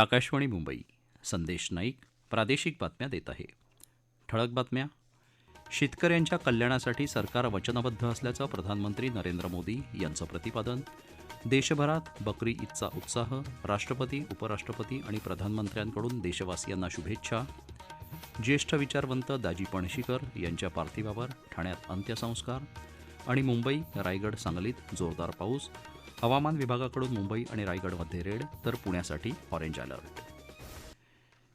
आकाशवाणी मुंबई. संदेश नाईक प्रादेशिक बातम्या देत आहे. ठळक बातम्या. शेतकऱ्यांच्या कल्याणासाठी सरकार वचनबद्ध असल्याचं प्रधानमंत्री नरेंद्र मोदी यांचं प्रतिपादन. देशभरात बकरी ईदचा उत्साह राष्ट्रपती उपराष्ट्रपती आणि प्रधानमंत्र्यांकडून देशवासियांना शुभेच्छा. ज्येष्ठ विचारवंत दाजी पणशीकर यांच्या पार्थिवावर ठाण्यात अंत्यसंस्कार आणि मुंबई रायगड सांगलीत जोरदार पाऊस हवामान विभागाकडून मुंबई आणि रायगडमध्ये रेड तर पुण्यासाठी ऑरेंज अलर्ट.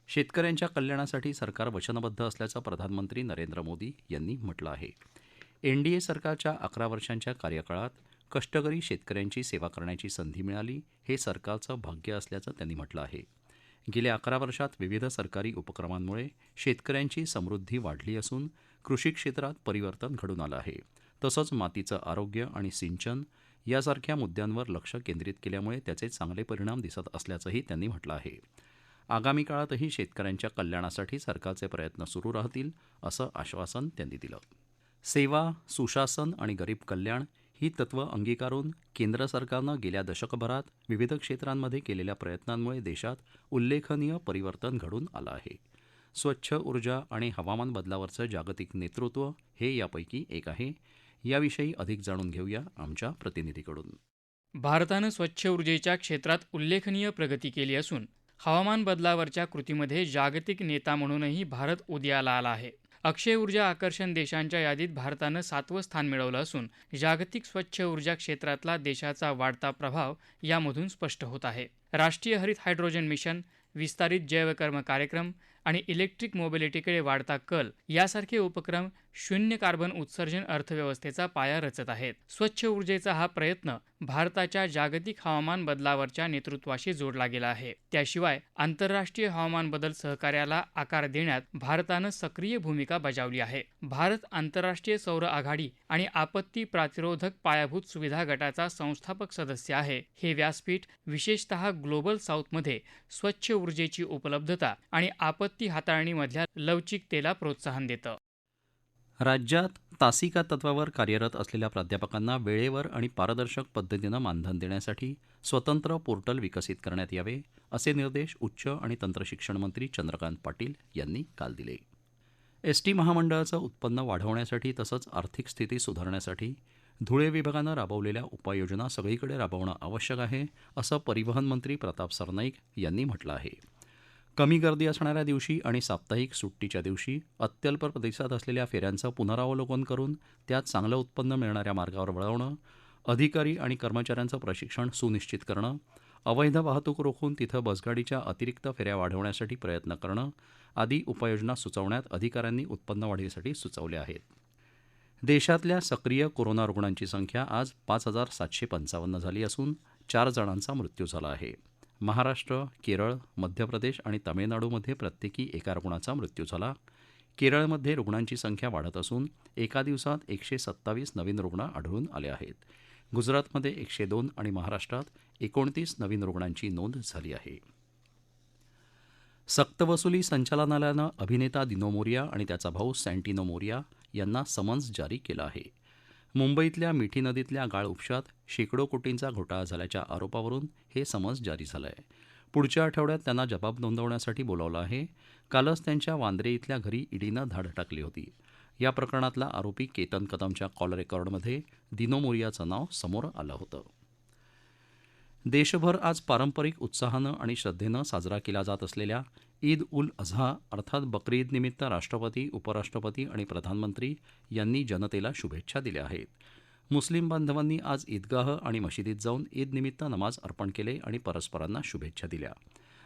शेतकऱ्यांच्या कल्याणासाठी सरकार वचनबद्ध असल्याचं प्रधानमंत्री नरेंद्र मोदी यांनी म्हटलं आहे. एनडीए सरकारच्या अकरा वर्षांच्या कार्यकाळात कष्टकरी शेतकऱ्यांची सेवा करण्याची संधी मिळाली हे सरकारचं भाग्य असल्याचं त्यांनी म्हटलं आहे. गेल्या अकरा वर्षात विविध सरकारी उपक्रमांमुळे शेतकऱ्यांची समृद्धी वाढली असून कृषी क्षेत्रात परिवर्तन घडून आलं आहे. तसंच मातीचं आरोग्य आणि सिंचन यासारख्या मुद्द्यांवर लक्ष केंद्रित केल्यामुळे त्याचे चांगले परिणाम दिसत असल्याचंही त्यांनी म्हटलं आहे. आगामी काळातही शेतकऱ्यांच्या कल्याणासाठी सरकारचे प्रयत्न सुरू राहतील असं आश्वासन त्यांनी दिलं. सेवा सुशासन आणि गरीब कल्याण ही तत्त्व अंगीकारून केंद्र सरकारनं गेल्या दशकभरात विविध क्षेत्रांमध्ये केलेल्या प्रयत्नांमुळे देशात उल्लेखनीय परिवर्तन घडून आलं आहे. स्वच्छ ऊर्जा आणि हवामान बदलावरचं जागतिक नेतृत्व हे यापैकी एक आहे. याविषयी अधिक जाणून घेऊया आमच्या प्रतिनिधीकडून. भारतानं स्वच्छ ऊर्जेच्या क्षेत्रात उल्लेखनीय प्रगती केली असून हवामान बदलावरच्या कृतीमध्ये जागतिक नेता म्हणूनही भारत उदयाला आला आहे. अक्षय ऊर्जा आकर्षण देशांच्या यादीत भारतानं सातवं स्थान मिळवलं असून जागतिक स्वच्छ ऊर्जा क्षेत्रातला देशाचा वाढता प्रभाव यामधून स्पष्ट होत आहे. राष्ट्रीय हरित हायड्रोजन मिशन विस्तारित जैवकर्म कार्यक्रम आणि इलेक्ट्रिक मोबिलिटीकडे वाढता कल यासारखे उपक्रम शून्य कार्बन उत्सर्जन अर्थव्यवस्थेचा पाया रचत आहेत. स्वच्छ ऊर्जेचा हा प्रयत्न भारताच्या जागतिक हवामान बदलावरच्या नेतृत्वाशी जोडला गेला आहे. त्याशिवाय आंतरराष्ट्रीय हवामान बदल सहकार्याला आकार देण्यात भारतानं सक्रिय भूमिका बजावली आहे. भारत आंतरराष्ट्रीय सौर आघाडी आणि आपत्ती प्रतिरोधक पायाभूत सुविधा गटाचा संस्थापक सदस्य आहे. हे व्यासपीठ विशेषतः ग्लोबल साऊथमध्ये स्वच्छ ऊर्जेची उपलब्धता आणि आपत्ती हाताळणीमधल्या लवचिकतेला प्रोत्साहन देतं. राज्यात तासिका तत्वावर कार्यरत असलेल्या प्राध्यापकांना वेळेवर आणि पारदर्शक पद्धतीनं मानधन देण्यासाठी स्वतंत्र पोर्टल विकसित करण्यात यावे असे निर्देश उच्च आणि तंत्रशिक्षण मंत्री चंद्रकांत पाटील यांनी काल दिले. एस टी महामंडळाचं उत्पन्न वाढवण्यासाठी तसंच आर्थिक स्थिती सुधारण्यासाठी धुळे विभागानं राबवलेल्या उपाययोजना सगळीकडे राबवणं आवश्यक आहे असं परिवहन मंत्री प्रताप सरनाईक यांनी म्हटलं आहे. कमी गर्दी असणाऱ्या दिवशी आणि साप्ताहिक सुट्टीच्या दिवशी अत्यल्प प्रतिसाद असलेल्या फेऱ्यांचं पुनरावलोकन करून त्यात चांगलं उत्पन्न मिळणाऱ्या मार्गावर वळवणं अधिकारी आणि कर्मचाऱ्यांचं प्रशिक्षण सुनिश्चित करणं अवैध वाहतूक रोखून तिथं बसगाडीच्या अतिरिक्त फेऱ्या वाढवण्यासाठी प्रयत्न करणं आदी उपाययोजना सुचवण्यात अधिकाऱ्यांनी उत्पन्न वाढीसाठी सुचवल्या आहेत. देशातल्या सक्रिय कोरोना रुग्णांची संख्या आज पाच हजार सातशे पंचावन्न झाली असून चार जणांचा मृत्यू झाला आहे. महाराष्ट्र केरळ मध्य प्रदेश आणि तामिळनाडूमध्ये प्रत्येकी एका रुग्णाचा मृत्यू झाला. केरळमध्ये रुग्णांची संख्या वाढत असून एका दिवसात एकशे सत्तावीस नवीन रुग्ण आढळून आले आहेत. गुजरातमध्ये एकशे दोन आणि महाराष्ट्रात एकोणतीस नवीन रुग्णांची नोंद झाली आहे. सक्तवसुली संचालनालयानं अभिनेता दिनो मोरिया आणि त्याचा भाऊ सँटिनो मोरिया यांना समन्स जारी केलं आहे. मुंबईतल्या मिठी नदीतल्या गाळ उपशात शेकडो कोटींचा घोटाळा झाल्याच्या आरोपावरून हे समन्स जारी झालं आहे पुढच्या आठवड्यात त्यांना जबाब नोंदवण्यासाठी बोलावलं आहे. कालच त्यांच्या वांद्रे इथल्या घरी ईडीनं धाड टाकली होती. या प्रकरणातला आरोपी केतन कदमच्या कॉल रेकॉर्डमध्ये दिनो मोरियाचं नाव समोर आलं होतं. देशभर आज पारंपरिक उत्साहानं आणि श्रद्धेनं साजरा केला जात असलेल्या ईद उल अझहा अर्थात बकरी ईद निमित्त राष्ट्रपती उपराष्ट्रपती आणि प्रधानमंत्री यांनी जनतेला शुभेच्छा दिल्या आहेत. मुस्लिम बांधवांनी आज ईदगाह आणि मशिदीत जाऊन ईद निमित्त नमाज अर्पण केले आणि परस्परांना शुभेच्छा दिल्या.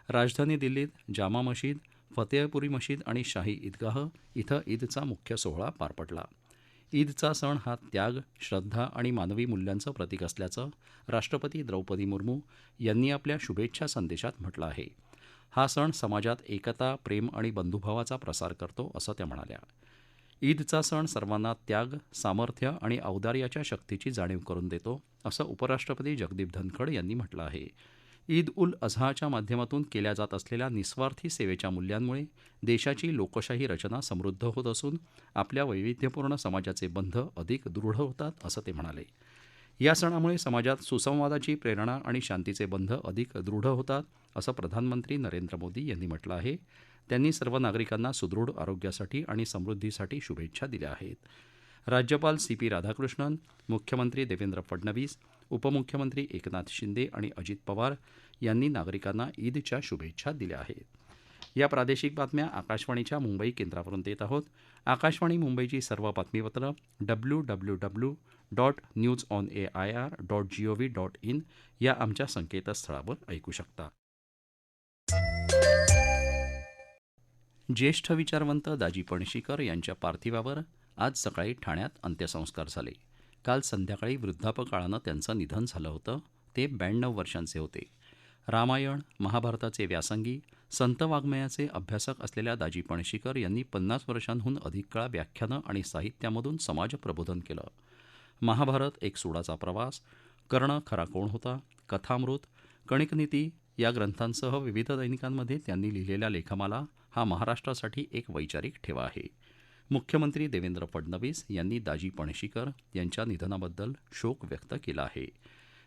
राजधानी दिल्लीत जामा मशीद फतेहपुरी मशीद आणि शाही ईदगाह इथं ईदचा मुख्य सोहळा पार पडला. ईदचा सण हा त्याग श्रद्धा आणि मानवी मूल्यांचं प्रतीक असल्याचं राष्ट्रपती द्रौपदी मुर्मू यांनी आपल्या शुभेच्छा संदेशात म्हटलं आहे. हा सण समाजात एकता प्रेम आणि बंधुभावाचा प्रसार करतो असं त्या म्हणाल्या. ईदचा सण सर्वांना त्याग सामर्थ्य आणि औदार्याच्या शक्तीची जाणीव करून देतो असं उपराष्ट्रपती जगदीप धनखड यांनी म्हटलं आहे. ईद उल अझहाच्या माध्यमातून केल्या जात असलेल्या निस्वार्थी सेवेच्या मूल्यांमुळे देशाची लोकशाही रचना समृद्ध होत असून आपल्या वैविध्यपूर्ण समाजाचे बंध अधिक दृढ होतात असं ते म्हणाले. या सणामुळे समाजात सुसंवादाची प्रेरणा आणि शांतीचे बंध अधिक दृढ होतात असं प्रधानमंत्री नरेंद्र मोदी यांनी म्हटलं आहे. त्यांनी सर्व नागरिकांना सुदृढ आरोग्यासाठी आणि समृद्धीसाठी शुभेच्छा दिल्या आहेत. राज्यपाल सी पी राधाकृष्णन मुख्यमंत्री देवेंद्र फडणवीस उपमुख्यमंत्री एकनाथ शिंदे आणि अजित पवार यांनी नागरिकांना ईदच्या शुभेच्छा दिल्या आहेत. या प्रादेशिक बातम्या आकाशवाणीच्या मुंबई केंद्रावरून देत आहोत. आकाशवाणी मुंबईची सर्व बातमीपत्रं W W W dot news on A I R dot G O V dot in या आमच्या संकेतस्थळावर ऐकू शकता. ज्येष्ठ विचारवंत दाजी पणशीकर यांच्या पार्थिवावर आज सकाळी ठाण्यात अंत्यसंस्कार झाले. काल संध्याकाळी वृद्धापकाळानं त्यांचं निधन झालं होतं ते ब्याण्णव वर्षांचे होते. रामायण महाभारताचे व्यासंगी संत वाङ्मयाचे अभ्यासक असलेल्या दाजी पणशीकर यांनी पन्नास वर्षांहून अधिक काळ व्याख्यानं आणि साहित्यामधून समाज प्रबोधन केलं. महाभारत एक सुडाचा प्रवास कर्ण खरा कोण होता कथामृत कणिकनीती या ग्रंथांसह विविध दैनिकांमध्ये त्यांनी लिहिलेल्या लेखमाला हा महाराष्ट्रासाठी एक वैचारिक ठेवा आहे. मुख्यमंत्री देवेंद्र फडणवीस यांनी दाजी पणशीकर यांच्या निधनाबद्दल शोक व्यक्त केला आहे.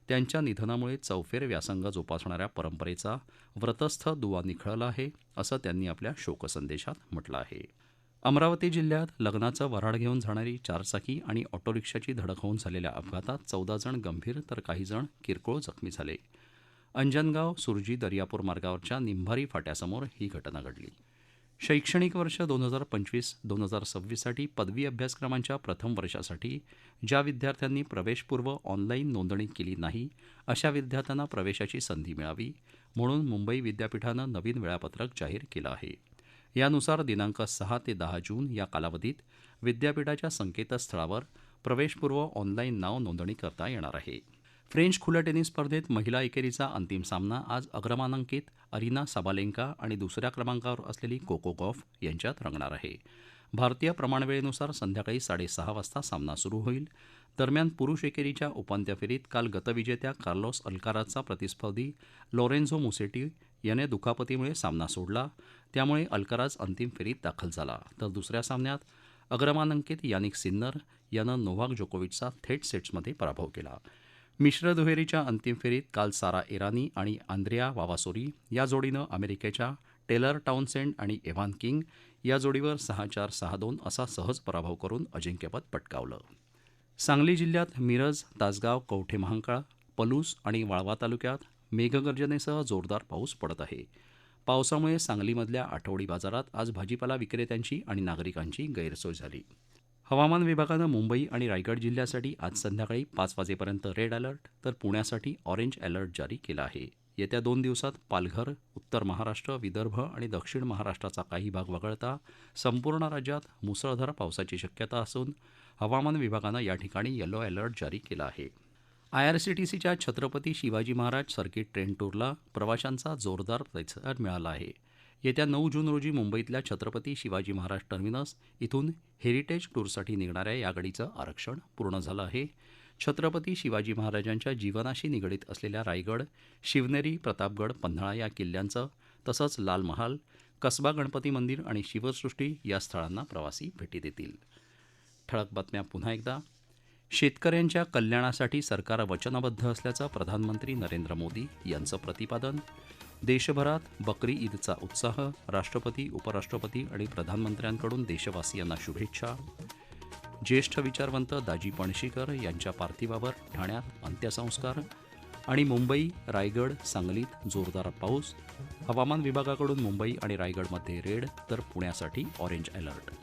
त्यांच्या निधनामुळे चौफेर व्यासंग जोपासणाऱ्या परंपरेचा व्रतस्थ दुवा निखळला आहे असं त्यांनी आपल्या शोकसंदेशात म्हटलं आहे. अमरावती जिल्ह्यात लग्नाचं वऱ्हाड घेऊन जाणारी चारचाकी आणि ऑटो रिक्षाची धडक होऊन झालेल्या अपघातात चौदा जण गंभीर तर काही जण किरकोळ जखमी झाले. अंजनगाव सुरजी दर्यापूर मार्गावरच्या निंभारी फाट्यासमोर ही घटना घडली. शैक्षणिक वर्ष दोन हजार पंचवीस दोन हजार सव्वीससाठी पदवी अभ्यासक्रमांच्या प्रथम वर्षासाठी ज्या विद्यार्थ्यांनी प्रवेशपूर्व ऑनलाईन नोंदणी केली नाही अशा विद्यार्थ्यांना प्रवेशाची संधी मिळावी म्हणून मुंबई विद्यापीठानं नवीन वेळापत्रक जाहीर केलं आहे. यानुसार दिनांक सहा ते दहा जून या कालावधीत विद्यापीठाच्या संकेतस्थळावर प्रवेशपूर्व ऑनलाईन नाव नोंदणी करता येणार आहे. फ्रेंच खुल्या टेनिस स्पर्धेत महिला एकेरीचा अंतिम सामना आज अग्रमानांकित अरिना सबालेंका आणि दुसऱ्या क्रमांकावर असलेली कोको गॉफ यांच्यात रंगणार आहे. भारतीय प्रमाणवेळेनुसार संध्याकाळी साडेसहा वाजता सामना सुरू होईल. दरम्यान पुरुष एकेरीच्या उपांत्य फेरीत काल गतविजेत्या कार्लोस अल्काराजचा प्रतिस्पर्धी लॉरेन्झो मुसेटी याने दुखापतीमुळे सामना सोडला. त्यामुळे अल्काराज अंतिम फेरीत दाखल झाला. तर दुसऱ्या सामन्यात अग्रमानांकित यानिक सिन्नर यानं नोव्हाक जोकोविचचा थेट सेट्समध्ये पराभव केला. मिश्र दुहेरीच्या अंतिम फेरीत काल सारा इराणी आणि आंद्रिया वावासोरी या जोडीनं अमेरिकेच्या टेलर टाउनसेंड आणि एव्हान किंग या जोडीवर सहा चार सहा दोन असा सहज पराभव करून अजिंक्यपद पटकावलं. सांगली जिल्ह्यात मिरज तासगाव कवठे महांकाळ पलूस आणि वाळवा तालुक्यात मेघगर्जनेसह जोरदार पाऊस पडत आहे. पावसामुळे सांगलीमधल्या आठवडी बाजारात आज भाजीपाला विक्रेत्यांची आणि नागरिकांची गैरसोय झाली. हवामान विभागानं मुंबई आणि रायगड जिल्ह्यासाठी आज संध्याकाळी पाच वाजेपर्यंत रेड अलर्ट तर पुण्यासाठी ऑरेंज अलर्ट जारी केला आहे. येत्या दोन दिवसात पालघर उत्तर महाराष्ट्र विदर्भ आणि दक्षिण महाराष्ट्राचा काही भाग वगळता संपूर्ण राज्यात मुसळधार पावसाची शक्यता असून हवामान विभागानं या ठिकाणी येलो अलर्ट जारी केला आहे. आयआरसीटीसीच्या छत्रपती शिवाजी महाराज सर्किट ट्रेन टूरला प्रवाशांचा जोरदार प्रतिसाद मिळाला आहे. येत्या नऊ जून रोजी मुंबईतल्या छत्रपती शिवाजी महाराज टर्मिनस इथून हेरिटेज टूरसाठी निघणाऱ्या या गाडीचं आरक्षण पूर्ण झालं आहे. छत्रपती शिवाजी महाराजांच्या जीवनाशी निगडीत असलेल्या रायगड शिवनेरी प्रतापगड पन्हाळा या किल्ल्यांचं तसंच लाल महाल कसबा गणपती मंदिर आणि शिवसृष्टी या स्थळांना प्रवासी भेटी देतील. ठळक बातम्या पुन्हा एकदा. शेतकऱ्यांच्या कल्याणासाठी सरकार वचनबद्ध असल्याचं प्रधानमंत्री नरेंद्र मोदी यांचं प्रतिपादन देशभरात बकरी ईदचा उत्साह राष्ट्रपती उपराष्ट्रपती आणि प्रधानमंत्र्यांकडून देशवासियांना शुभेच्छा. ज्येष्ठ विचारवंत दाजी पणशीकर यांच्या पार्थिवावर ठाण्यात अंत्यसंस्कार आणि मुंबई रायगड सांगलीत जोरदार पाऊस. हवामान विभागाकडून मुंबई आणि रायगडमध्ये रेड तर पुण्यासाठी ऑरेंज अलर्ट.